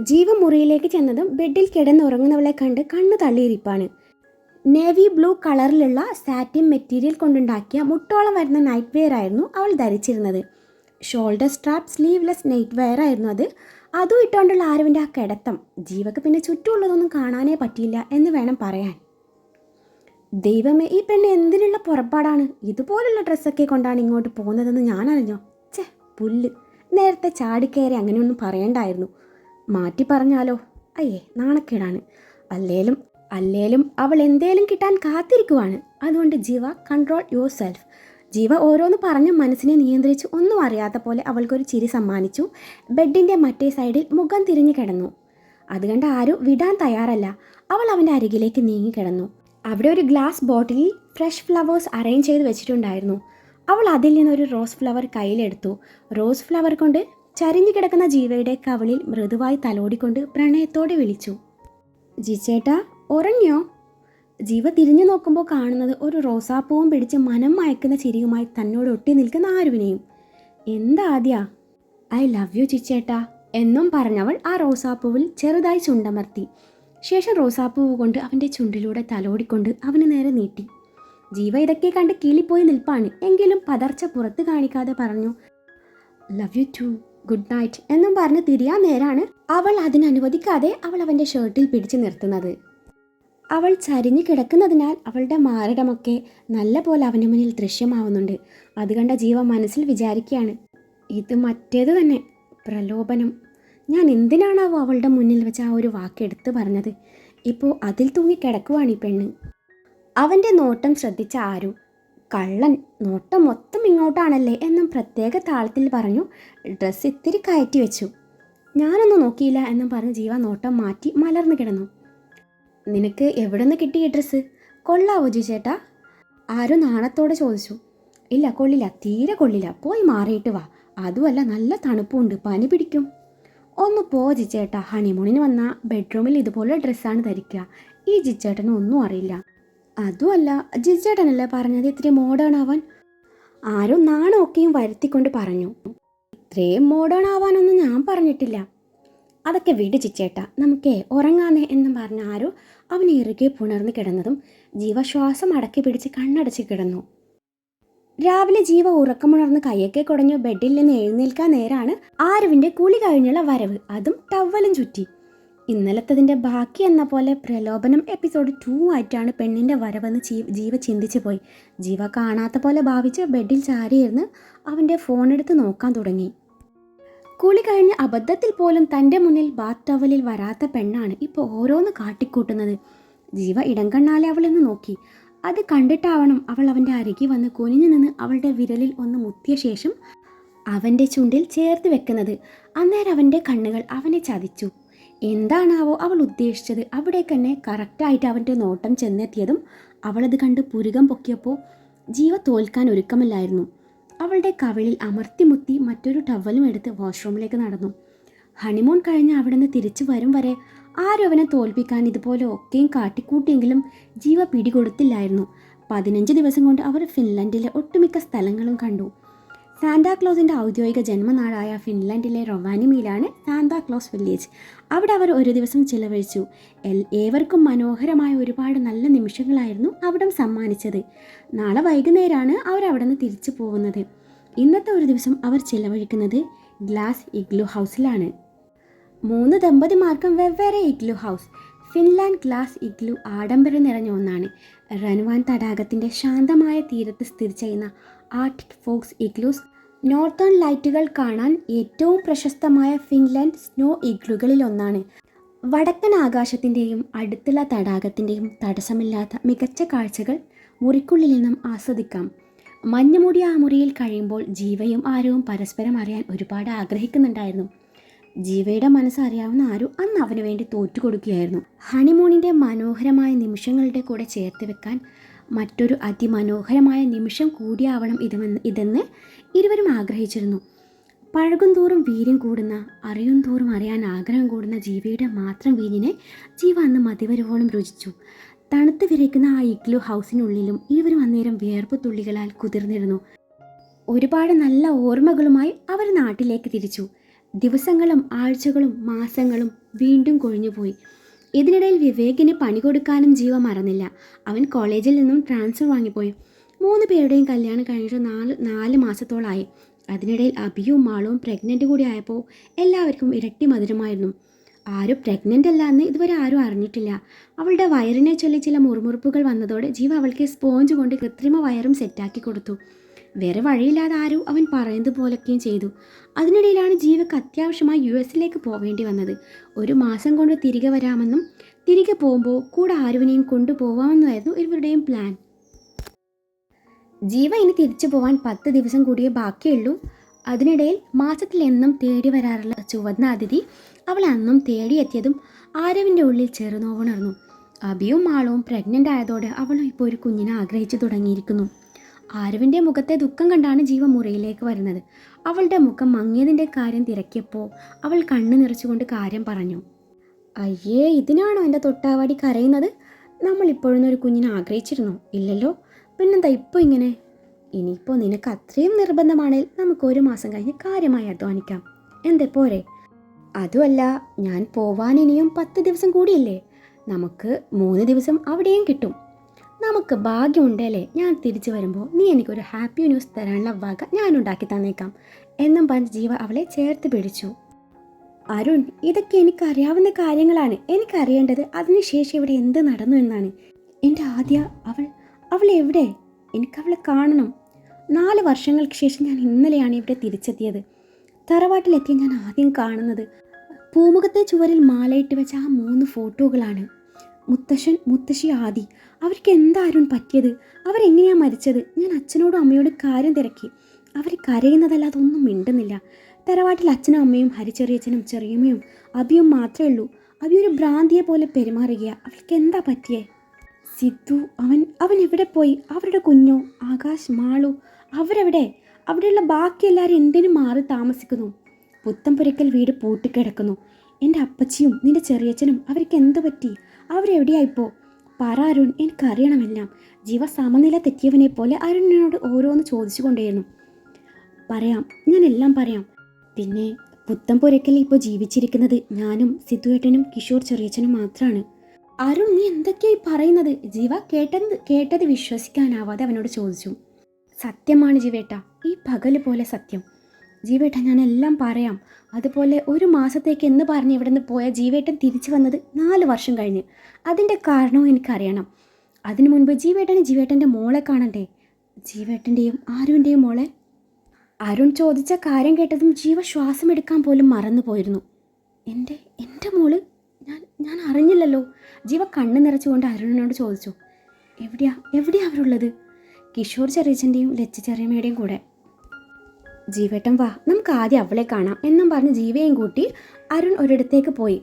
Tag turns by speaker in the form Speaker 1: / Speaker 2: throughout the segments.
Speaker 1: ജീവ മുറിയിലേക്ക് ചെന്നതും ബെഡിൽ കിടന്നുറങ്ങുന്നവളെ കണ്ട് കണ്ണ് തള്ളിയിരിപ്പാണ്. നേവി ബ്ലൂ കളറിലുള്ള സാറ്റിൻ മെറ്റീരിയൽ കൊണ്ടുണ്ടാക്കിയ മുട്ടോളം വരുന്ന നൈറ്റ് വെയർ ആയിരുന്നു അവൾ ധരിച്ചിരുന്നത്. Shoulder strap sleeveless night wear ആയിരുന്നു അത്. അതും ഇട്ടുകൊണ്ടുള്ള ആരവിന്റെ ആ കിടത്തം. ജീവക്ക് പിന്നെ ചുറ്റുമുള്ളതൊന്നും കാണാനേ പറ്റിയില്ല എന്ന് വേണം പറയാൻ. ദൈവമേ ഈ പെണ്ണ് എന്തിനുള്ള പുറപ്പാടാണ്? ഇതുപോലുള്ള ഡ്രസ്സൊക്കെ കൊണ്ടാണ് ഇങ്ങോട്ട് പോകുന്നതെന്ന് ഞാനറിഞ്ഞോ? ഛേ പുല്ല്. നേരത്തെ ചാടിക്കയറി അങ്ങനെയൊന്നും പറയണ്ടായിരുന്നു. മാറ്റി പറഞ്ഞാലോ? അയ്യേ നാണക്കേടാണ്. അല്ലേലും അല്ലേലും അവൾ എന്തേലും കിട്ടാൻ കാത്തിരിക്കുവാണ്. അതുകൊണ്ട് Jeeva control yourself Jeeva ഓരോന്ന് പറഞ്ഞ് മനസ്സിനെ നിയന്ത്രിച്ച് ഒന്നും അറിയാത്ത പോലെ അവൾക്കൊരു ചിരി സമ്മാനിച്ചു. ബെഡിന്റെ മറ്റേ സൈഡിൽ മുഖം തിരിഞ്ഞു കിടന്നു. അതുകൊണ്ട് ആരും വിടാൻ തയ്യാറല്ല. അവൾ അവന്റെ അരികിലേക്ക് നീങ്ങി കിടന്നു. അവിടെ ഒരു ഗ്ലാസ് ബോട്ടിലിൽ ഫ്രഷ് ഫ്ലവേഴ്സ് അറേഞ്ച് ചെയ്ത് വെച്ചിട്ടുണ്ടായിരുന്നു. അവൾ അതിൽ നിന്നൊരു റോസ് ഫ്ലവർ കയ്യിലെടുത്തു. റോസ് ഫ്ലവർ കൊണ്ട് ചരിഞ്ഞു കിടക്കുന്ന ജീവയുടെ കവളിൽ മൃദുവായി തലോടിക്കൊണ്ട് പ്രണയത്തോടെ വിളിച്ചു. ജിച്ചേട്ടാ ഉറങ്ങിയോ? ജീവ തിരിഞ്ഞു നോക്കുമ്പോൾ കാണുന്നത് ഒരു റോസാപ്പൂവും പിടിച്ച് മനം മയക്കുന്ന ചിരിയുമായി തന്നോട് ഒട്ടി നിൽക്കുന്ന ആരുവിനെയും. എന്താ ആദ്യ? ഐ ലവ് യു ചിച്ചേട്ടാ എന്നും പറഞ്ഞവൾ ആ റോസാപ്പൂവിൽ ചെറുതായി ചുണ്ടമർത്തി. ശേഷം റോസാപ്പൂവ് കൊണ്ട് അവന്റെ ചുണ്ടിലൂടെ തലോടിക്കൊണ്ട് അവന് നേരെ നീട്ടി. ജീവ ഇതൊക്കെ കണ്ട് കീളിപ്പോയി നിൽപ്പാണ്. എങ്കിലും പതർച്ച പുറത്ത് കാണിക്കാതെ പറഞ്ഞു love you too. Good night എന്നും പറഞ്ഞ് തിരിയാൻ നേരാണ് അവൾ അതിനനുവദിക്കാതെ അവൾ അവന്റെ ഷർട്ടിൽ പിടിച്ചു നിർത്തുന്നത്. അവൾ ചരിഞ്ഞു കിടക്കുന്നതിനാൽ അവളുടെ മാറിടമൊക്കെ നല്ല പോലെ അവന്റെ മുന്നിൽ ദൃശ്യമാവുന്നുണ്ട്. അത് കണ്ട ജീവ മനസ്സിൽ വിചാരിക്കുകയാണ് ഇത് മറ്റേത് തന്നെ പ്രലോഭനം. ഞാൻ എന്തിനാണാവോ അവളുടെ മുന്നിൽ വെച്ച് ആ ഒരു വാക്ക് എടുത്തു പറഞ്ഞത്? ഇപ്പോൾ അതിൽ തൂങ്ങി കിടക്കുവാണ് ഈ പെണ്ണ്. അവന്റെ നോട്ടം ശ്രദ്ധിച്ച ആരു കള്ളൻ നോട്ടം മൊത്തം ഇങ്ങോട്ടാണല്ലേ എന്നും പ്രത്യേക താളത്തിൽ പറഞ്ഞു ഡ്രസ്സ് ഇത്തിരി കയറ്റി വെച്ചു. ഞാനൊന്നും നോക്കിയില്ല എന്നും പറഞ്ഞ് ജീവ നോട്ടം മാറ്റി മലർന്നു കിടന്നു. നിനക്ക് എവിടെ നിന്ന് കിട്ടി ഈ ഡ്രസ്സ് കൊള്ളാവോ ചേട്ടാ ആരും നാണത്തോടെ ചോദിച്ചു. ഇല്ല കൊള്ളില്ല തീരെ കൊള്ളില്ല. പോയി മാറിയിട്ട് വാ. അതുമല്ല നല്ല തണുപ്പുണ്ട്. പനി പിടിക്കും. ഒന്ന് പോ ജിച്ചേട്ടാ ഹണിമൂണിന് വന്ന ബെഡ്റൂമിൽ ഇതുപോലെ ഡ്രസ്സാണ് ധരിക്കുക. ഈ ജിച്ചേട്ടന് ഒന്നും അറിയില്ല. അതുമല്ല ജിജേട്ടനല്ലേ പറഞ്ഞത് ഇത്തിരി മോഡേൺ ആവാൻ ആരോ നാണമൊക്കെയും വരുത്തിക്കൊണ്ട് പറഞ്ഞു. ഇത്രയും മോഡേൺ ആവാനൊന്നും ഞാൻ പറഞ്ഞിട്ടില്ല. അതൊക്കെ വിട് ചിച്ചേട്ട നമുക്കേ ഉറങ്ങാന്നേ എന്ന് പറഞ്ഞ ആരോ അവൻ ഇറുകെ പുണർന്ന് കിടന്നതും ജീവശ്വാസം അടക്കി പിടിച്ച് കണ്ണടച്ച് കിടന്നു. രാവിലെ ജീവ ഉറക്കമുണർന്ന് കയ്യൊക്കെ കുടഞ്ഞു ബെഡിൽ നിന്ന് എഴുന്നേൽക്കാൻ നേരാണ് ആരുവിന്റെ കുളി കഴിഞ്ഞുള്ള വരവ്. അതും ടവലും ചുറ്റി. ഇന്നലത്തതിന്റെ ബാക്കി എന്ന പോലെ പ്രലോഭനം എപ്പിസോഡ് ടു ആയിട്ടാണ് പെണ്ണിന്റെ വരവെന്ന് ജീവ ചിന്തിച്ചു പോയി. ജീവ കാണാത്ത പോലെ ഭാവിച്ച് ബെഡിൽ ചാരിയിരുന്ന് അവന്റെ ഫോൺ എടുത്ത് നോക്കാൻ തുടങ്ങി. കുളി കഴിഞ്ഞ് അബദ്ധത്തിൽ പോലും തന്റെ മുന്നിൽ ബാത്ത് ടവലിൽ വരാത്ത പെണ്ണാണ് ഇപ്പോൾ ഓരോന്ന് കാട്ടിക്കൂട്ടുന്നത്. ജീവ ഇടം കണ്ണാലെ അവളെന്ന് നോക്കി. അത് കണ്ടിട്ടാവണം അവൾ അവന്റെ അരികെ വന്ന് കുനിഞ്ഞു നിന്ന് അവളുടെ വിരലിൽ ഒന്ന് മുത്തിയ ശേഷം അവന്റെ ചുണ്ടിൽ ചേർത്ത് വെക്കുന്നത്. അന്നേരം അവന്റെ കണ്ണുകൾ അവനെ ചതിച്ചു. എന്താണാവോ അവൾ ഉദ്ദേശിച്ചത്. അവിടെ തന്നെ കറക്റ്റായിട്ട് അവന്റെ നോട്ടം ചെന്നെത്തിയതും അവളത് കണ്ട് പുരുകം പൊക്കിയപ്പോൾ ജീവ തോൽക്കാൻ ഒരുക്കമില്ലായിരുന്നു. അവളുടെ കവിളിൽ അമർത്തിമുത്തി മറ്റൊരു ടവലും എടുത്ത് വാഷ്റൂമിലേക്ക് നടന്നു. ഹണിമൂൺ കഴിഞ്ഞ് അവിടെ നിന്ന് തിരിച്ചു വരും വരെ ആരും അവനെ തോൽപ്പിക്കാൻ ഇതുപോലെ ഒക്കെയും കാട്ടിക്കൂട്ടിയെങ്കിലും ജീവ പിടികൊടുത്തില്ലായിരുന്നു. പതിനഞ്ച് ദിവസം കൊണ്ട് അവർ ഫിൻലൻഡിലെ ഒട്ടുമിക്ക സ്ഥലങ്ങളും കണ്ടു. സാന്താക്ലോസിന്റെ ഔദ്യോഗിക ജന്മനാടായ ഫിൻലൻഡിലെ റൊവാനിമിയിലാണ് സാന്താക്ലോസ് വില്ലേജ് അവിടെ അവർ ഒരു ദിവസം ചിലവഴിച്ചു. എൽ- ഏവർക്കും മനോഹരമായ ഒരുപാട് നല്ല നിമിഷങ്ങളായിരുന്നു അവിടം സമ്മാനിച്ചത്. നാളെ വൈകുന്നേരമാണ് അവർ അവിടെ നിന്ന് തിരിച്ചു പോകുന്നത്. ഇന്നത്തെ ഒരു ദിവസം അവർ ചിലവഴിക്കുന്നത് ഗ്ലാസ് ഇഗ്ലു ഹൗസിലാണ്. മൂന്ന് ദമ്പതിമാർക്കും വെവ്വേറെ igloo house. Finland glass igloo ആഡംബരം നിറഞ്ഞ ഒന്നാണ്. റൻവാൻ തടാകത്തിന്റെ ശാന്തമായ തീരത്ത് സ്ഥിതി ചെയ്യുന്ന ആർട്ടിക് ഫോക്സ് ഇഗ്ലൂസ് നോർത്തേൺ ലൈറ്റുകൾ കാണാൻ ഏറ്റവും പ്രശസ്തമായ ഫിൻലൻഡ് സ്നോ ഇഗ്ലുകളിൽ ഒന്നാണ് വടക്കൻ ആകാശത്തിന്റെയും അടുത്തുള്ള തടാകത്തിന്റെയും തടസ്സമില്ലാത്ത മികച്ച കാഴ്ചകൾ മുറിക്കുള്ളിൽ നിന്നും ആസ്വദിക്കാം. മഞ്ഞുമൂടിയ ആ മുറിയിൽ കഴിയുമ്പോൾ ജീവയും ആരവും പരസ്പരം അറിയാൻ ഒരുപാട് ആഗ്രഹിക്കുന്നുണ്ടായിരുന്നു. ജീവയുടെ മനസ്സറിയാവുന്ന ആരും അന്ന് അവന് വേണ്ടി തോറ്റുകൊടുക്കുകയായിരുന്നു. ഹണിമൂണിന്റെ മനോഹരമായ നിമിഷങ്ങളുടെ കൂടെ ചേർത്ത് വെക്കാൻ മറ്റൊരു അതിമനോഹരമായ നിമിഷം കൂടിയാവണം ഇതെന്ന് ഇതെന്ന് ഇരുവരും ആഗ്രഹിച്ചിരുന്നു. പഴകും തോറും വീര്യം കൂടുന്ന അറിയും തോറും അറിയാൻ ആഗ്രഹം കൂടുന്ന ജീവിയുടെ മാത്രം വീഞ്ഞിനെ ജീവ അന്ന് മതിവരുവോളം രുചിച്ചു. തണുത്ത് വിരയ്ക്കുന്ന ആ ഇഗ്ലു ഹൗസിനുള്ളിലും ഇരുവരും അന്നേരം വിയർപ്പ് തുള്ളികളാൽ കുതിർന്നിരുന്നു. ഒരുപാട് നല്ല ഓർമ്മകളുമായി അവർ നാട്ടിലേക്ക് തിരിച്ചു. ദിവസങ്ങളും ആഴ്ചകളും മാസങ്ങളും വീണ്ടും കൊഴിഞ്ഞുപോയി. ഇതിനിടയിൽ വിവേകിന് പണി കൊടുക്കാനും ജീവ മറന്നില്ല. അവൻ കോളേജിൽ നിന്നും ട്രാൻസ്ഫർ വാങ്ങിപ്പോയി. മൂന്ന് പേരുടെയും കല്യാണം കഴിഞ്ഞിട്ട് നാല് നാല് മാസത്തോളായി. അതിനിടയിൽ അഭിയും മാളവും പ്രഗ്നന്റ് കൂടി ആയപ്പോൾ എല്ലാവർക്കും ഇരട്ടി മധുരമായിരുന്നു. ആരും പ്രഗ്നന്റ് അല്ല എന്ന് ഇതുവരെ ആരും അറിഞ്ഞിട്ടില്ല. അവളുടെ വയറിനെ ചൊല്ലി ചില മുറുമുറുപ്പുകൾ വന്നതോടെ ജീവ അവൾക്ക് സ്പോഞ്ച് കൊണ്ട് കൃത്രിമ വയറും സെറ്റാക്കി കൊടുത്തു. വേറെ വഴിയില്ലാതെ ആരും അവൻ പറയുന്നത് പോലൊക്കെയും ചെയ്തു. അതിനിടയിലാണ് ജീവക്ക് അത്യാവശ്യമായി യു എസിലേക്ക് പോവേണ്ടി വന്നത്. ഒരു മാസം കൊണ്ട് തിരികെ വരാമെന്നും തിരികെ പോകുമ്പോൾ കൂടെ ആരുവിനെയും കൊണ്ടുപോകാമെന്നായിരുന്നു ഇവരുടെയും പ്ലാൻ ജീവ ഇനി തിരിച്ചു പോവാൻ പത്ത് ദിവസം കൂടിയേ ബാക്കിയുള്ളൂ. അതിനിടയിൽ മാസത്തിൽ എന്നും തേടി വരാറുള്ള ചുവന്ന അതിഥി അവൾ അന്നും തേടിയെത്തിയതും ആരവിന്റെ ഉള്ളിൽ ചെറുനോവുണർന്നു. അബിയും ആളവും പ്രഗ്നന്റ് ആയതോടെ അവളും ഇപ്പോൾ ഒരു കുഞ്ഞിനെ ആഗ്രഹിച്ചു തുടങ്ങിയിരിക്കുന്നു. ആരവിന്റെ മുഖത്തെ ദുഃഖം കണ്ടാണ് ജീവ മുറിയിലേക്ക് വരുന്നത്. അവളുടെ മുഖം മങ്ങിയതിന്റെ കാര്യം തിരക്കിയപ്പോൾ അവൾ കണ്ണു നിറച്ചുകൊണ്ട് കാര്യം പറഞ്ഞു. അയ്യേ ഇതിനാണോ എന്റെ തൊട്ടാവാടി കരയുന്നത്? നമ്മൾ ഇപ്പോഴൊന്നും ഒരു കുഞ്ഞിനെ ആഗ്രഹിച്ചിരുന്നു? ഇല്ലല്ലോ. പിന്നെന്താ ഇപ്പോൾ ഇങ്ങനെ? ഇനിയിപ്പോൾ നിനക്ക് അത്രയും നിർബന്ധമാണെങ്കിൽ നമുക്ക് ഒരു മാസം കഴിഞ്ഞ് കാര്യമായി അധ്വാനിക്കാം. എന്തേ പോരെ? അതുമല്ല ഞാൻ പോവാൻ ഇനിയും പത്ത് ദിവസം കൂടിയില്ലേ? നമുക്ക് മൂന്ന് ദിവസം അവിടെയും കിട്ടും. നമുക്ക് ഭാഗ്യമുണ്ടല്ലേ ഞാൻ തിരിച്ചു വരുമ്പോൾ നീ എനിക്കൊരു ഹാപ്പി ന്യൂസ് തരാനുള്ള വക ഞാൻ ഉണ്ടാക്കി തന്നേക്കാം. എന്നും പറഞ്ഞ് ജീവ അവളെ ചേർത്ത് പിടിച്ചു. അരുൺ ഇതൊക്കെ എനിക്കറിയാവുന്ന കാര്യങ്ങളാണ്. എനിക്കറിയേണ്ടത് അതിനുശേഷം ഇവിടെ എന്ത് നടന്നു എന്നാണ്. എന്റെ ആദ്യ അവൾ അവൾ എവിടെ എനിക്കവളെ കാണണം. നാല് വർഷങ്ങൾക്ക് ശേഷം ഞാൻ ഇന്നലെയാണ് ഇവിടെ തിരിച്ചെത്തിയത്. തറവാട്ടിലെത്തിയ ഞാൻ ആദ്യം കാണുന്നത് പൂമുഖത്തെ ചുവരിൽ മാലയിട്ട് വെച്ച ആ മൂന്ന് ഫോട്ടോകളാണ്. മുത്തശ്ശൻ മുത്തശ്ശി ആദി അവർക്ക് എന്താരും പറ്റിയത്? അവരെങ്ങനെയാ മരിച്ചത്? ഞാൻ അച്ഛനോടും അമ്മയോടും കാര്യം തിരക്കി. അവർ കരയുന്നതല്ലാതെ ഒന്നും മിണ്ടുന്നില്ല. തറവാട്ടിൽ അച്ഛനും അമ്മയും ഹരിച്ചെറിയച്ചനും ചെറിയമ്മയും അഭിയും മാത്രമേ ഉള്ളൂ. അബി ഒരു ഭ്രാന്തിയെ പോലെ പെരുമാറുകയാണ് അവൾക്ക് എന്താ പറ്റിയേ? സിദ്ധു അവൻ അവൻ എവിടെ പോയി? അവരുടെ കുഞ്ഞോ ആകാശ് മാളു അവരെവിടെ? അവിടെയുള്ള ബാക്കി എല്ലാവരും എന്തിനു മാറി താമസിക്കുന്നു? പുത്തംപുരക്കൽ വീട് പൂട്ടിക്കിടക്കുന്നു. എന്റെ അപ്പച്ചിയും നിന്റെ ചെറിയച്ഛനും അവർക്ക് എന്ത് പറ്റി? അവരെവിടെയായിപ്പോ പറ അരുൺ എനിക്കറിയണമെല്ലാം. ജീവ സമനില തെറ്റിയവനെ പോലെ അരുണിനോട് ഓരോന്ന് ചോദിച്ചുകൊണ്ടേയിരുന്നു. പറയാം ഞാൻ എല്ലാം പറയാം. പിന്നെ പുത്തംപുരക്കൽ ഇപ്പോൾ ജീവിച്ചിരിക്കുന്നത് ഞാനും സിദ്ധുവേട്ടനും കിഷോർ ചെറിയച്ഛനും മാത്രമാണ് അരുൺ നീ എന്തൊക്കെയായി പറയുന്നത്? ജീവ കേട്ടത് കേട്ടത് വിശ്വസിക്കാനാവാതെ അവനോട് ചോദിച്ചു. സത്യമാണ് ജീവേട്ട ഈ പകൽ പോലെ സത്യം. ജീവേട്ട ഞാൻ എല്ലാം പറയാം. അതുപോലെ ഒരു മാസത്തേക്ക് എന്ന് പറഞ്ഞ് ഇവിടെ നിന്ന് പോയ ജീവേട്ടൻ തിരിച്ചു വന്നത് നാല് വർഷം കഴിഞ്ഞ്. അതിന്റെ കാരണവും എനിക്കറിയണം. അതിനു മുൻപ് ജീവേട്ടന് ജീവേട്ടന്റെ മോളെ കാണണ്ടേ? ജീവേട്ടന്റെയും ആരുവിന്റെയും മോളെ? അരുൺ ചോദിച്ച കാര്യം കേട്ടതും ജീവ ശ്വാസം എടുക്കാൻ പോലും മറന്നു പോയിരുന്നു എന്റെ എന്റെ മോൾ? ഞാൻ അറിഞ്ഞില്ലല്ലോ ജീവ കണ്ണ് നിറച്ചുകൊണ്ട് അരുണിനോട് ചോദിച്ചു എവിടെയാ എവിടെയാ അവരുള്ളത്? കിഷോർ ചെറിയച്ചന്റെയും ലച്ച ചെറിയമ്മയുടെയും കൂടെ. ജീവേട്ടൻ വാ നമുക്ക് ആദ്യം അവളെ കാണാം എന്നും പറഞ്ഞ് ജീവയും കൂട്ടി അരുൺ ഒരിടത്തേക്ക് പോയി.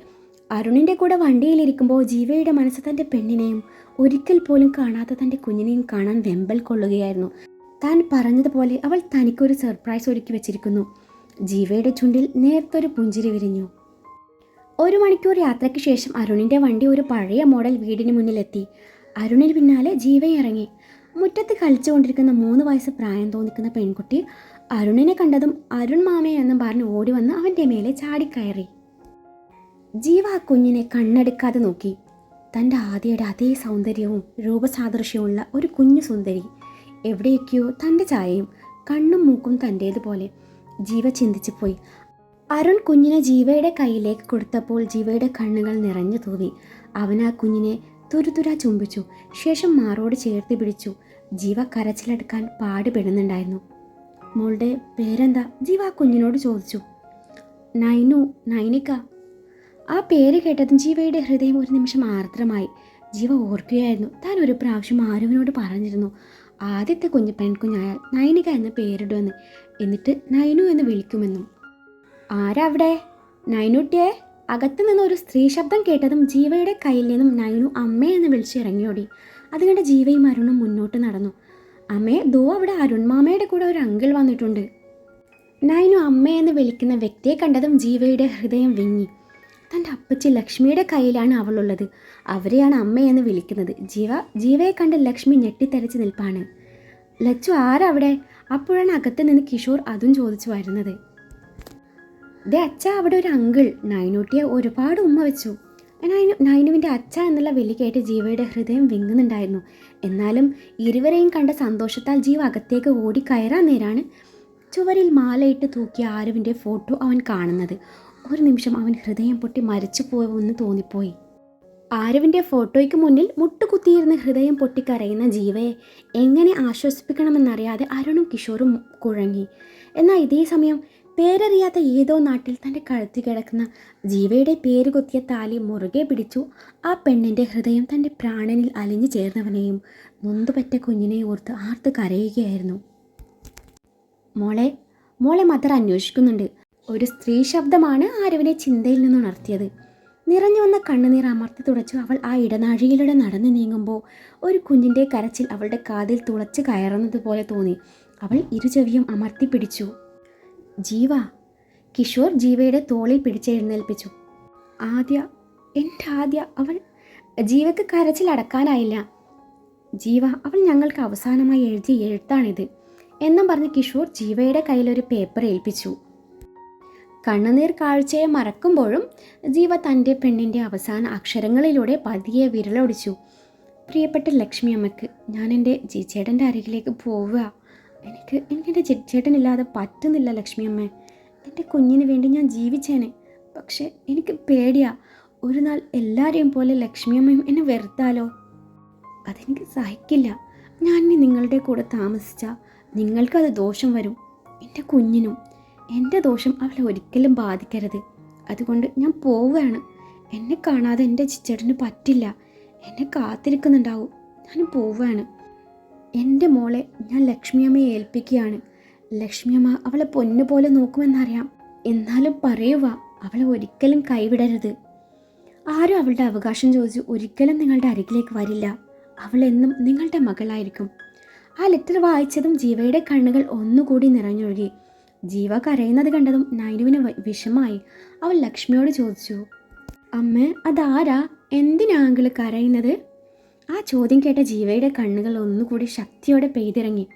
Speaker 1: അരുണിന്റെ കൂടെ വണ്ടിയിലിരിക്കുമ്പോൾ ജീവയുടെ മനസ്സ് തന്റെ പെണ്ണിനെയും ഒരിക്കൽ പോലും കാണാത്ത തന്റെ കുഞ്ഞിനെയും കാണാൻ വെമ്പൽ കൊള്ളുകയായിരുന്നു. താൻ പറഞ്ഞതുപോലെ അവൾ തനിക്കൊരു സർപ്രൈസ് ഒരുക്കി വെച്ചിരിക്കുന്നു. ജീവയുടെ ചുണ്ടിൽ നേർത്തൊരു പുഞ്ചിരി വിരിഞ്ഞു. ഒരു മണിക്കൂർ യാത്രയ്ക്ക് ശേഷം അരുണിന്റെ വണ്ടി ഒരു പഴയ മോഡൽ വീടിന് മുന്നിലെത്തി. അരുണിന് പിന്നാലെ ജീവൻ ഇറങ്ങി. മുറ്റത്ത് കളിച്ചുകൊണ്ടിരിക്കുന്ന മൂന്ന് വയസ്സ് പ്രായം തോന്നിക്കുന്ന പെൺകുട്ടി അരുണിനെ കണ്ടതും അരുൺ മാമയെ എന്നും പറഞ്ഞ് ഓടി വന്ന് അവന്റെ മേലെ ചാടിക്കയറി. ജീവ ആ കുഞ്ഞിനെ കണ്ണെടുക്കാതെ നോക്കി. തന്റെ ആദ്യയുടെ അതേ സൗന്ദര്യവും രൂപസാദൃശ്യവുമുള്ള ഒരു കുഞ്ഞു സുന്ദരി. എവിടെയൊക്കെയോ തന്റെ ചായയും കണ്ണും മൂക്കും തന്റേതുപോലെ ജീവ ചിന്തിച്ചു പോയി അരുൺ കുഞ്ഞിനെ ജീവയുടെ കയ്യിലേക്ക് കൊടുത്തപ്പോൾ ജീവയുടെ കണ്ണുകൾ നിറഞ്ഞു തൂവി. അവൻ ആ കുഞ്ഞിനെ തുരുതുര ചുംബിച്ചു. ശേഷം മാറോട് ചേർത്ത് പിടിച്ചു. ജീവ കരച്ചിലെടുക്കാൻ പാടുപെടുന്നുണ്ടായിരുന്നു. മോളുടെ പേരെന്താ? ജീവ ആ കുഞ്ഞിനോട് ചോദിച്ചു. നൈനു നൈനിക്ക ആ പേര് കേട്ടതും ജീവയുടെ ഹൃദയം ഒരു നിമിഷം ആർദ്രമായി. ജീവ ഓർക്കുകയായിരുന്നു. താൻ ഒരു പ്രാവശ്യം ആരുവിനോട് പറഞ്ഞിരുന്നു. ആദ്യത്തെ കുഞ്ഞ് പെൺകുഞ്ഞായാൽ നൈനിക എന്ന പേരിടുമെന്ന്. എന്നിട്ട് നൈനു എന്ന് വിളിക്കുമെന്നും. ആരാ അവിടെ നൈനുട്ടിയെ അകത്തു നിന്ന് ഒരു സ്ത്രീ ശബ്ദം കേട്ടതും ജീവയുടെ കയ്യിൽ നിന്നും നൈനു അമ്മയെന്ന് വിളിച്ച് ഇറങ്ങിയോടി. അത് കണ്ട് ജീവയും അരുണും മുന്നോട്ട് നടന്നു. അമ്മേ ദോ അവിടെ അരുൺമാമയുടെ കൂടെ ഒരു അങ്കിൾ വന്നിട്ടുണ്ട്. നൈനു അമ്മയെന്ന് വിളിക്കുന്ന വ്യക്തിയെ കണ്ടതും ജീവയുടെ ഹൃദയം വിങ്ങി. തന്റെ അപ്പച്ചി ലക്ഷ്മിയുടെ കയ്യിലാണ് അവളുള്ളത്. അവരെയാണ് അമ്മയെന്ന് വിളിക്കുന്നത്. ജീവ ജീവയെ കണ്ട് ലക്ഷ്മി ഞെട്ടിത്തരച്ച് നിൽപ്പാണ്. ലച്ചു ആരവിടെ? അപ്പോഴാണ് അകത്ത് നിന്ന് കിഷോർ അതും ചോദിച്ചു വരുന്നത്. ദേ അച്ഛ അവിടെ ഒരു അങ്കിൾ. നൈനൂട്ടിയെ ഒരുപാട് ഉമ്മ വെച്ചു. നൈനു നൈനുവിന്റെ അച്ഛ എന്നുള്ള വിളി കേട്ട് ജീവയുടെ ഹൃദയം വിങ്ങുന്നുണ്ടായിരുന്നു. എന്നാലും ഇരുവരെയും കണ്ട സന്തോഷത്താൽ ജീവ അകത്തേക്ക് ഓടി കയറാൻ നേരാണ് ചുവരിൽ മാലയിട്ട് തൂക്കിയ ആരുവിന്റെ ഫോട്ടോ അവൻ കാണുന്നത്. ഒരു നിമിഷം അവൻ ഹൃദയം പൊട്ടി മരിച്ചു പോകുമെന്ന് തോന്നിപ്പോയി. ആരുവിന്റെ ഫോട്ടോയ്ക്ക് മുന്നിൽ മുട്ടുകുത്തിയിരുന്ന് ഹൃദയം പൊട്ടിക്കരയുന്ന ജീവയെ എങ്ങനെ ആശ്വസിപ്പിക്കണമെന്നറിയാതെ അരുണും കിഷോറും കുഴങ്ങി. എന്നാൽ ഇതേ സമയം പേരറിയാത്ത ഏതോ നാട്ടിൽ തന്റെ കഴുത്തി കിടക്കുന്ന ജീവയുടെ പേര് കുത്തിയ താലി മുറുകെ പിടിച്ചു. ആ പെണ്ണിന്റെ ഹൃദയം തന്റെ പ്രാണനിൽ അലിഞ്ഞു ചേർന്നവനെയും നൊന്തുപറ്റ കുഞ്ഞിനെ ഓർത്ത് ആർത്ത് കരയുകയായിരുന്നു. മോളെ മോളെ മദർ അന്വേഷിക്കുന്നുണ്ട്. ഒരു സ്ത്രീ ശബ്ദമാണ് ആരവിനെ ചിന്തയിൽ നിന്ന് ഉണർത്തിയത്. നിറഞ്ഞു വന്ന കണ്ണുനീർ അമർത്തി തുടച്ചു അവൾ ആ ഇടനാഴിയിലൂടെ നടന്നു നീങ്ങുമ്പോൾ ഒരു കുഞ്ഞിന്റെ കരച്ചിൽ അവളുടെ കാതിൽ തുളച്ച് കയറുന്നത് പോലെ തോന്നി. അവൾ ഇരുചെവിയും അമർത്തി പിടിച്ചു. ജീവ കിഷോർ ജീവയുടെ തോളിൽ പിടിച്ചെഴുന്നേൽപ്പിച്ചു. ആദ്യ എന്റെ ആദ്യ അവൾ ജീവക്ക് കരച്ചിൽ അടക്കാനായില്ല. ജീവ അവൾ ഞങ്ങൾക്ക് അവസാനമായി എഴുതിയ എഴുത്താണിത് എന്നും പറഞ്ഞ് കിഷോർ ജീവയുടെ കയ്യിലൊരു പേപ്പർ ഏൽപ്പിച്ചു. കണ്ണുനീർ കാഴ്ചയെ മറക്കുമ്പോഴും ജീവ തന്റെ പെണ്ണിന്റെ അവസാന അക്ഷരങ്ങളിലൂടെ പതിയെ വിരലൊടിച്ചു. പ്രിയപ്പെട്ട ലക്ഷ്മി അമ്മയ്ക്ക് ഞാൻ എന്റെ ജീച്ചേടന്റെ അരികിലേക്ക് പോവുക. എനിക്ക് എനിക്കെന്റെ ചേട്ടനില്ലാതെ പറ്റുന്നില്ല ലക്ഷ്മി അമ്മ എന്റെ കുഞ്ഞിന് വേണ്ടി ഞാൻ ജീവിച്ചേനെ. പക്ഷേ എനിക്ക് പേടിയാ. ഒരു നാൾ എല്ലാവരെയും പോലെ ലക്ഷ്മി അമ്മയും എന്നെ വെറുത്താലോ? അതെനിക്ക് സഹിക്കില്ല. ഞാൻ ഇനി നിങ്ങളുടെ കൂടെ താമസിച്ചാൽ നിങ്ങൾക്കത് ദോഷം വരും. എന്റെ കുഞ്ഞിനും. എന്റെ ദോഷം അവളെ ഒരിക്കലും ബാധിക്കരുത്. അതുകൊണ്ട് ഞാൻ പോവുകയാണ്. എന്നെ കാണാതെ എന്റെ ചിച്ചേട്ടന് പറ്റില്ല. എന്നെ കാത്തിരിക്കുന്നുണ്ടാവും. ഞാൻ പോവുകയാണ്. എന്റെ മോളെ ഞാൻ ലക്ഷ്മിയമ്മയെ ഏൽപ്പിക്കുകയാണ്. ലക്ഷ്മിയമ്മ അവളെ പൊന്നു പോലെ നോക്കുമെന്നറിയാം. എന്നാലും പറയുക അവളെ ഒരിക്കലും കൈവിടരുത്. ആരും അവളുടെ അവകാശം ചോദിച്ചു ഒരിക്കലും നിങ്ങളുടെ അരികിലേക്ക് വരില്ല. അവൾ എന്നും നിങ്ങളുടെ മകളായിരിക്കും. ആ ലെറ്റർ വായിച്ചതും ജീവയുടെ കണ്ണുകൾ ഒന്നുകൂടി നിറഞ്ഞൊഴുകി. ജീവ കരയുന്നത് കണ്ടതും നൈനുവിന് വിഷമായി. അവൾ ലക്ഷ്മിയോട് ചോദിച്ചു അമ്മ അതാരാ? എന്തിനാ അങ്കിൾ കരയുന്നത്? ആ ചോദ്യം കേട്ട ജീവയുടെ കണ്ണുകൾ ഒന്നുകൂടി ശക്തിയോടെ പെയ്തിറങ്ങി.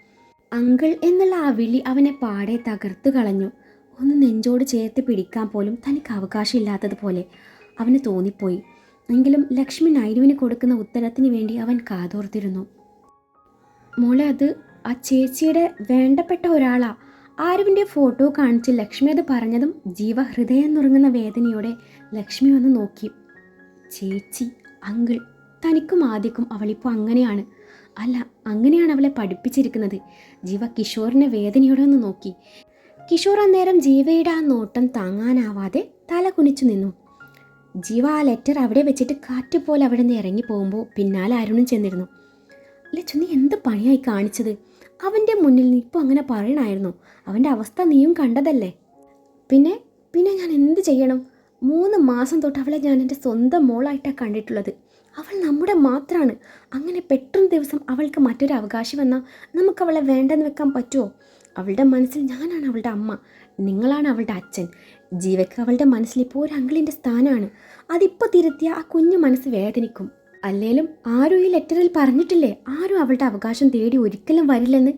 Speaker 1: അങ്കിൾ എന്നുള്ള ആ വിളി അവനെ പാടെ തകർത്തു കളഞ്ഞു. ഒന്ന് നെഞ്ചോട് ചേർത്ത് പിടിക്കാൻ പോലും തനിക്ക് അവകാശമില്ലാത്തതുപോലെ അവന് തോന്നിപ്പോയി. എങ്കിലും ലക്ഷ്മി നായിഡുവിന് കൊടുക്കുന്ന ഉത്തരത്തിന് വേണ്ടി അവൻ കാതോർത്തിരുന്നു. മോളെ അത് ആ ചേച്ചിയുടെ വേണ്ടപ്പെട്ട ഒരാളാ. ആരുവിന്റെ ഫോട്ടോ കാണിച്ച് ലക്ഷ്മി അത് പറഞ്ഞതും ജീവ ഹൃദയം നുറുങ്ങുന്ന വേദനയോടെ ലക്ഷ്മി വന്ന് നോക്കി. ചേച്ചി അങ്കിൾ തനിക്കും ആദ്യക്കും അവളിപ്പോൾ അങ്ങനെയാണ്. അല്ല അങ്ങനെയാണ് അവളെ പഠിപ്പിച്ചിരിക്കുന്നത്. ജീവ കിഷോറിനെ വേദനയോടെ ഒന്ന് നോക്കി. കിഷോർ അന്നേരം ജീവയുടെ ആ നോട്ടം താങ്ങാനാവാതെ തല കുനിച്ചു നിന്നു. ജീവ ആ ലെറ്റർ അവിടെ വെച്ചിട്ട് കാറ്റ് പോലെ അവിടെ നിന്ന് ഇറങ്ങി പോകുമ്പോൾ പിന്നാലെ അരുണും ചെന്നിരുന്നു. ലച്ചു നീ എന്ത് പണിയായി കാണിച്ചത്? അവന്റെ മുന്നിൽ നീ ഇപ്പോൾ അങ്ങനെ പറയണമായിരുന്നു അവന്റെ അവസ്ഥ നീയും കണ്ടതല്ലേ? പിന്നെ പിന്നെ ഞാൻ എന്ത് ചെയ്യണം? മൂന്ന് മാസം തൊട്ട് അവളെ ഞാൻ എന്റെ സ്വന്തം മോളായിട്ടാണ് കണ്ടിട്ടുള്ളത്. അവൾ നമ്മുടെ മാത്രമാണ് അങ്ങനെ പെട്ടെന്ന് ദിവസം അവൾക്ക് മറ്റൊരു അവകാശം വന്നാൽ നമുക്ക് അവളെ വേണ്ടെന്ന് വെക്കാൻ പറ്റുമോ അവളുടെ മനസ്സിൽ ഞാനാണ് അവളുടെ അമ്മ. നിങ്ങളാണ് അവളുടെ അച്ഛൻ. ജീവയ്ക്ക് അവളുടെ മനസ്സിൽ ഇപ്പോൾ ഒരു അങ്കിളിന്റെ സ്ഥാനമാണ്. അതിപ്പോൾ തിരുത്തിയ ആ കുഞ്ഞു മനസ്സ് വേദനിക്കും. അല്ലേലും ആരും ഈ ലെറ്ററിൽ പറഞ്ഞിട്ടില്ലേ? ആരും അവളുടെ അവകാശം തേടി ഒരിക്കലും വരില്ലെന്ന്?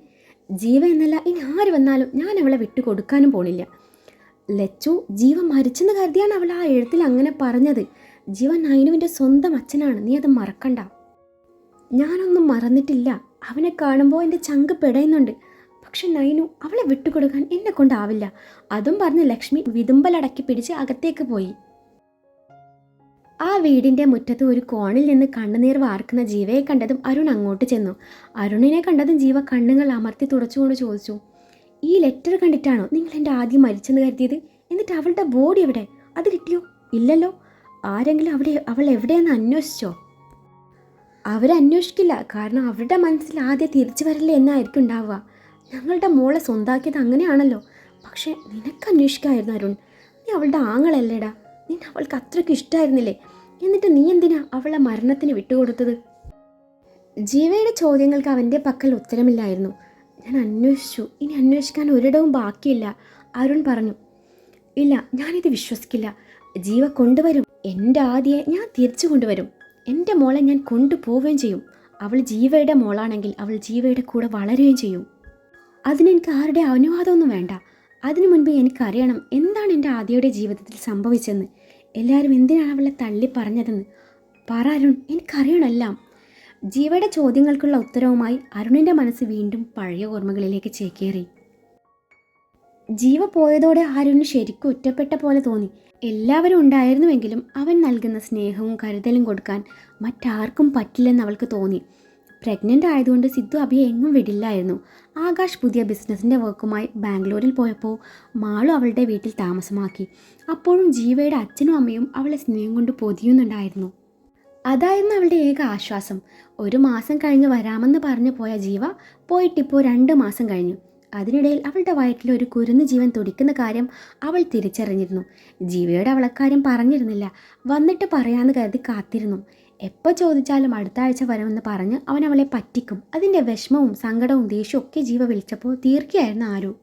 Speaker 1: ജീവ എന്നല്ല ഇനി ആര് വന്നാലും ഞാൻ അവളെ വിട്ടുകൊടുക്കാനും പോണില്ല. ലച്ചു ജീവ മരിച്ചെന്ന് കരുതിയാണ് അവൾ ആ എഴുത്തിൽ അങ്ങനെ പറഞ്ഞത്. ജീവ നൈനുവിന്റെ സ്വന്തം അച്ഛനാണ്. നീ അത് മറക്കണ്ട. ഞാനൊന്നും മറന്നിട്ടില്ല. അവനെ കാണുമ്പോൾ എന്റെ ചങ്ക് പെടയുന്നുണ്ട്. പക്ഷെ നൈനു അവളെ വിട്ടുകൊടുക്കാൻ എന്നെ കൊണ്ടാവില്ല. അതും പറഞ്ഞ് ലക്ഷ്മി വിതുമ്പലടക്കി പിടിച്ച് അകത്തേക്ക് പോയി. ആ വീടിന്റെ മുറ്റത്ത് ഒരു കോണിൽ നിന്ന് കണ്ണുനീർ വാർക്കുന്ന ജീവയെ കണ്ടതും അരുൺ അങ്ങോട്ട് ചെന്നു. അരുണിനെ കണ്ടതും ജീവ കണ്ണുകൾ അമർത്തി തുടച്ചുകൊണ്ട് ചോദിച്ചു ഈ ലെറ്റർ കണ്ടിട്ടാണോ നിങ്ങൾ എന്റെ ആദ്യം മരിച്ചെന്ന് കരുതിയത്? എന്നിട്ട് അവളുടെ ബോഡി എവിടെ? അത് കിട്ടിയോ ഇല്ലല്ലോ. ആരെങ്കിലും അവിടെ അവൾ എവിടെയെന്ന് അന്വേഷിച്ചോ? അവരന്വേഷിക്കില്ല കാരണം അവരുടെ മനസ്സിൽ ആദ്യം തിരിച്ചു വരില്ല എന്നായിരിക്കും ഉണ്ടാവുക. ഞങ്ങളുടെ മോളെ സ്വന്താക്കിയത് അങ്ങനെയാണല്ലോ. പക്ഷേ നിനക്ക് അന്വേഷിക്കായിരുന്നു അരുൺ. നീ അവളുടെ ആങ്ങളല്ലേടാ. നിന്നെ അവൾക്ക് അത്രയ്ക്ക് ഇഷ്ടമായിരുന്നില്ലേ എന്നിട്ട് നീ എന്തിനാ അവളെ മരണത്തിന് വിട്ടുകൊടുത്തത്? ജീവയുടെ ചോദ്യങ്ങൾക്ക് അവന്റെ പക്കൽ ഉത്തരമില്ലായിരുന്നു. ഞാൻ അന്വേഷിച്ചു. ഇനി അന്വേഷിക്കാൻ ഒരിടവും ബാക്കിയില്ല. അരുൺ പറഞ്ഞു ഇല്ല ഞാനിത് വിശ്വസിക്കില്ല. ജീവ കൊണ്ടുവരും. എന്റെ ആദ്യയെ ഞാൻ തിരിച്ചു കൊണ്ടുവരും. എന്റെ മോളെ ഞാൻ കൊണ്ടുപോവുകയും ചെയ്യും. അവൾ ജീവയുടെ മോളാണെങ്കിൽ അവൾ ജീവയുടെ കൂടെ വളരുകയും ചെയ്യും. അതിനെനിക്ക് ആരുടെ അനുവാദമൊന്നും വേണ്ട. അതിനു മുൻപ് എനിക്കറിയണം എന്താണ് എന്റെ ആദ്യയുടെ ജീവിതത്തിൽ സംഭവിച്ചെന്ന് എല്ലാവരും എന്തിനാണ് അവളെ തള്ളി പറഞ്ഞതെന്ന്. പറ അരുൺ എനിക്കറിയണമെല്ലാം ജീവയുടെ ചോദ്യങ്ങൾക്കുള്ള ഉത്തരവുമായി അരുണിന്റെ മനസ്സ് വീണ്ടും പഴയ ഓർമ്മകളിലേക്ക് ചേക്കേറി. ജീവ പോയതോടെ അരുണിന് ശരിക്കും ഒറ്റപ്പെട്ട പോലെ തോന്നി. എല്ലാവരും ഉണ്ടായിരുന്നുവെങ്കിലും അവൻ നൽകുന്ന സ്നേഹവും കരുതലും കൊടുക്കാൻ മറ്റാർക്കും പറ്റില്ലെന്ന് അവൾക്ക് തോന്നി. പ്രഗ്നന്റ് ആയതുകൊണ്ട് സിദ്ധു അഭിയെ എങ്ങും വിടില്ലായിരുന്നു. ആകാശ് പുതിയ ബിസിനസ്സിന്റെ വർക്കുമായി ബാംഗ്ലൂരിൽ പോയപ്പോൾ മാളു അവളുടെ വീട്ടിൽ താമസമാക്കി. അപ്പോഴും ജീവയുടെ അച്ഛനും അമ്മയും അവളെ സ്നേഹം കൊണ്ട് പൊതിയുന്നുണ്ടായിരുന്നു. അതായിരുന്നു അവളുടെ ഏക ആശ്വാസം. ഒരു മാസം കഴിഞ്ഞ് വരാമെന്ന് പറഞ്ഞു പോയ ജീവ പോയിട്ടിപ്പോൾ രണ്ട് മാസം കഴിഞ്ഞു. അതിനിടയിൽ അവളുടെ വയറ്റിൽ ഒരു കുരുന്ന് ജീവൻ തുടിക്കുന്ന കാര്യം അവൾ തിരിച്ചറിഞ്ഞിരുന്നു. ജീവയോട് അവളക്കാര്യം പറഞ്ഞിരുന്നില്ല. വന്നിട്ട് പറയാമെന്ന് കരുതി കാത്തിരുന്നു. എപ്പോൾ ചോദിച്ചാലും അടുത്ത ആഴ്ച വരുമെന്ന് പറഞ്ഞ് അവൻ അവളെ പറ്റിക്കും. അതിന്റെ വിഷമവും സങ്കടവും ദേഷ്യവും ഒക്കെ ജീവ വിളിച്ചപ്പോൾ തീർക്കുകയായിരുന്നു ആരു.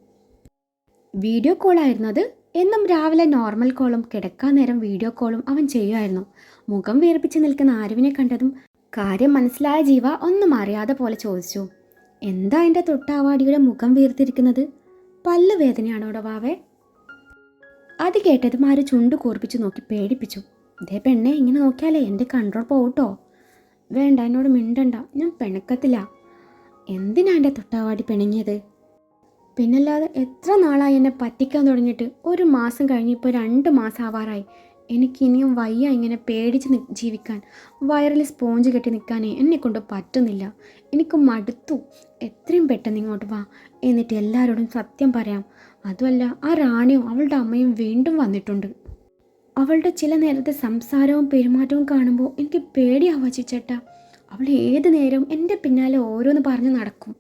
Speaker 1: വീഡിയോ കോളായിരുന്നു അത് എന്നും രാവിലെ നോർമൽ കോളും കിടക്കാൻ നേരം വീഡിയോ കോളും അവൻ ചെയ്യുമായിരുന്നു. മുഖം വീർപ്പിച്ച് നിൽക്കുന്ന ആരുവിനെ കണ്ടതും കാര്യം മനസ്സിലായ ജീവ ഒന്നും അറിയാതെ പോലെ ചോദിച്ചു. എന്താ എന്റെ തൊട്ടാവാടിയുടെ മുഖം വീർത്തിരിക്കുന്നത്? പല്ല് വേദനയാണോടെ വാവേ? അത് കേട്ടത് മാര് ചുണ്ട് കൂർപ്പിച്ച് നോക്കി പേടിപ്പിച്ചു. ഇതേ പെണ്ണെ ഇങ്ങനെ നോക്കിയാലേ എന്റെ കൺട്രോൾ പോകട്ടോ വേണ്ട എന്നോട് മിണ്ടണ്ട. ഞാൻ പിണക്കത്തില്ല എന്തിനാ എന്റെ തൊട്ടാവാടി പിണങ്ങിയത്? പിന്നല്ലാതെ എത്ര നാളായി എന്നെ പറ്റിക്കാൻ തുടങ്ങിയിട്ട്? ഒരു മാസം കഴിഞ്ഞ് ഇപ്പോൾ രണ്ട് മാസം ആവാറായി എനിക്ക് ഇനിയും വയ്യ ഇങ്ങനെ പേടിച്ച് ജീവിക്കാൻ. വയറിൽ സ്പോഞ്ച് കെട്ടി നിൽക്കാനേ എന്നെ കൊണ്ട് പറ്റുന്നില്ല. എനിക്ക് മടുത്തു. എത്രയും പെട്ടെന്ന് ഇങ്ങോട്ട് വാ. എന്നിട്ട് എല്ലാവരോടും സത്യം പറയാം. അതുമല്ല ആ റാണിയും അവളുടെ അമ്മയും വീണ്ടും വന്നിട്ടുണ്ട്. അവളുടെ ചില നേരത്തെ സംസാരവും പെരുമാറ്റവും കാണുമ്പോൾ എനിക്ക് പേടിയാവാ ചിച്ചേട്ടാ. അവൾ ഏത് നേരവും എന്റെ പിന്നാലെ ഓരോന്ന് പറഞ്ഞ് നടക്കും.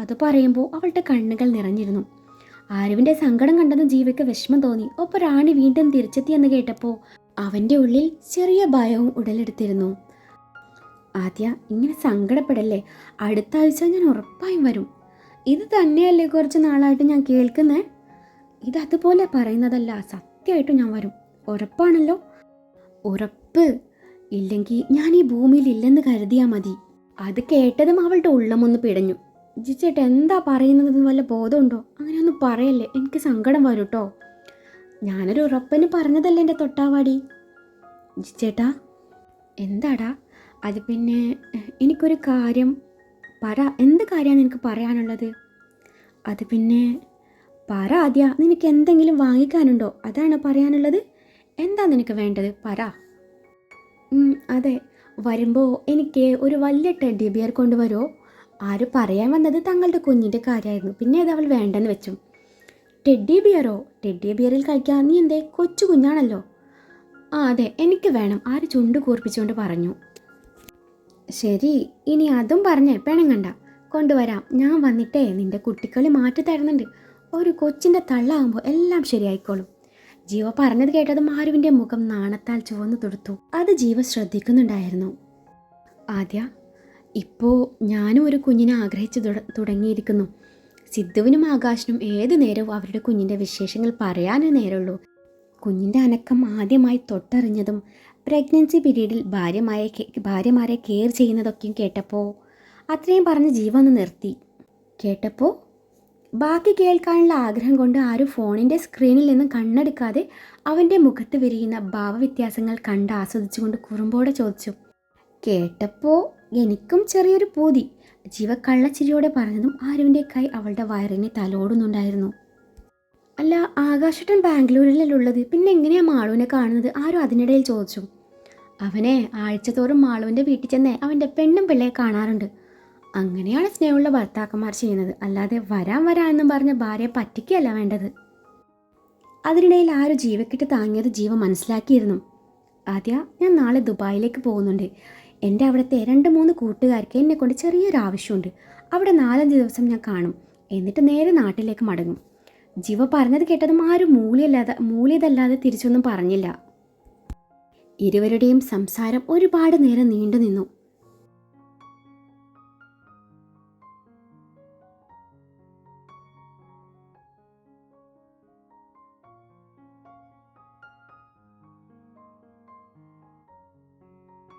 Speaker 1: അത് പറയുമ്പോൾ അവളുടെ കണ്ണുകൾ നിറഞ്ഞിരുന്നു. ആരുവിന്റെ സങ്കടം കണ്ടെന്ന് ജീവയ്ക്ക് വിഷമം തോന്നി. ഒപ്പം റാണി വീണ്ടും തിരിച്ചെത്തിയെന്ന് കേട്ടപ്പോൾ അവന്റെ ഉള്ളിൽ ചെറിയ ഭയവും ഉടലെടുത്തിരുന്നു. ആദ്യ ഇങ്ങനെ സങ്കടപ്പെടല്ലേ? അടുത്ത ആഴ്ച ഞാൻ ഉറപ്പായും വരും. ഇത് തന്നെയല്ലേ കുറച്ച് നാളായിട്ട് ഞാൻ കേൾക്കുന്നേ? ഇത് അതുപോലെ പറയുന്നതല്ല സത്യമായിട്ടും ഞാൻ വരും. ഉറപ്പാണല്ലോ? ഉറപ്പ്. ഇല്ലെങ്കിൽ ഞാൻ ഈ ഭൂമിയിൽ ഇല്ലെന്ന് കരുതിയാൽ മതി. അത് കേട്ടതും അവളുടെ ഉള്ളമൊന്ന് പിടഞ്ഞു. ജിച്ചേട്ട എന്താ പറയുന്നത്? വല്ല ബോധമുണ്ടോ? അങ്ങനെ ഒന്നും പറയല്ലേ. എനിക്ക് സങ്കടം വരും കേട്ടോ ഞാനൊരു ഉറപ്പന് പറഞ്ഞതല്ലേ എന്റെ തൊട്ടാവാടി. ജിച്ചേട്ടാ എന്താടാ? അത് പിന്നെ എനിക്കൊരു കാര്യം പറ. എന്ത് കാര്യമാണ് നിനക്ക് പറയാനുള്ളത്? അത് പിന്നെ പറ ആദ്യ. നിനക്ക് എന്തെങ്കിലും വാങ്ങിക്കാനുണ്ടോ? അതാണ് പറയാനുള്ളത്. എന്താ നിനക്ക് വേണ്ടത്? പറ. അതെ. വരുമ്പോൾ എനിക്ക് ഒരു വലിയ ടെഡി ബിയർ കൊണ്ടുവരുമോ ആര് പറയാൻ വന്നത് തങ്ങളുടെ കുഞ്ഞിന്റെ കാര്യമായിരുന്നു. പിന്നെ അത് അവൾ വേണ്ടെന്ന് വെച്ചു. Teddy bureau? ടെഡി ബിയറിൽ കഴിക്കാൻ നീ എന്തേ? കൊച്ചു കുഞ്ഞാണല്ലോ. ആ അതെ എനിക്ക് വേണം. ആര് ചുണ്ട് കൂർപ്പിച്ചുകൊണ്ട് പറഞ്ഞു. ശരി ഇനി അതും പറഞ്ഞ് കണ്ട കൊണ്ടുവരാം. ഞാൻ വന്നിട്ടേ നിന്റെ കുട്ടിക്കളി മാറ്റി തരുന്നുണ്ട്. ഒരു കൊച്ചിന്റെ തള്ളാകുമ്പോൾ എല്ലാം ശരിയായിക്കോളും. ജീവ പറഞ്ഞത് കേട്ടത് മാരുവിന്റെ മുഖം നാണത്താൽ ചുവന്നു തൊടുത്തു. അത് ജീവ ശ്രദ്ധിക്കുന്നുണ്ടായിരുന്നു. ആദ്യ ഇപ്പോൾ ഞാനും ഒരു കുഞ്ഞിനെ ആഗ്രഹിച്ചു തുടങ്ങിയിരിക്കുന്നു. സിദ്ധുവിനും ആകാശിനും ഏത് നേരവും അവരുടെ കുഞ്ഞിന്റെ വിശേഷങ്ങൾ പറയാനേ നേരമുള്ളൂ. കുഞ്ഞിന്റെ അനക്കം ആദ്യമായി തൊട്ടറിഞ്ഞതും പ്രഗ്നൻസി പീരീഡിൽ ഭാര്യമായ ഭാര്യമാരെ കെയർ ചെയ്യുന്നതൊക്കെയും കേട്ടപ്പോൾ അത്രയും പറഞ്ഞ് ജീവ ഒന്ന് നിർത്തി. കേട്ടപ്പോൾ ബാക്കി കേൾക്കാനുള്ള ആഗ്രഹം കൊണ്ട് ആരും ഫോണിന്റെ സ്ക്രീനിൽ നിന്ന് കണ്ണെടുക്കാതെ അവന്റെ മുഖത്ത് വിരിയുന്ന ഭാവവ്യത്യാസങ്ങൾ കണ്ട് ആസ്വദിച്ചുകൊണ്ട് കുറുമ്പോടെ ചോദിച്ചു. കേട്ടപ്പോൾ എനിക്കും ചെറിയൊരു പൂതി. ജീവ കള്ളച്ചിരിയോടെ പറഞ്ഞതും ആരുവിന്റെ കൈ അവളുടെ വയറിനെ തലോടുന്നുണ്ടായിരുന്നു. അല്ല ആകാശട്ടൻ ബാംഗ്ലൂരിലല്ലേ ഉള്ളത് പിന്നെ എങ്ങനെയാ മാളുവിനെ കാണുന്നത്? ആരും അതിനിടയിൽ ചോദിച്ചു. അവനെ ആഴ്ചതോറും മാളുവിന്റെ വീട്ടിൽ ചെന്നേ അവന്റെ പെണ്ണും പിള്ളയെ കാണാറുണ്ട്. അങ്ങനെയാണ് സ്നേഹമുള്ള ഭർത്താക്കന്മാർ ചെയ്യുന്നത്. അല്ലാതെ വരാൻ വരാ എന്നും പറഞ്ഞ ഭാര്യയെ പറ്റിക്കുകയല്ല വേണ്ടത്. അതിനിടയിൽ ആരും ജീവക്കിട്ട് താങ്ങിയത് ജീവ മനസ്സിലാക്കിയിരുന്നു. ആദ്യ ഞാൻ നാളെ ദുബായിലേക്ക് പോകുന്നുണ്ട്. എന്റെ അവിടുത്തെ രണ്ട് മൂന്ന് കൂട്ടുകാർക്ക് എന്നെ കൊണ്ട് ചെറിയൊരു ആവശ്യമുണ്ട്. അവിടെ നാലഞ്ച് ദിവസം ഞാൻ കാണും. എന്നിട്ട് നേരെ നാട്ടിലേക്ക് മടങ്ങും. ജീവ പറഞ്ഞത് കേട്ടതും ആരും മൂളിയല്ലാതെ മൂളിയതല്ലാതെ തിരിച്ചൊന്നും പറഞ്ഞില്ല. ഇരുവരുടെയും സംസാരം ഒരുപാട് നേരം നീണ്ടു നിന്നു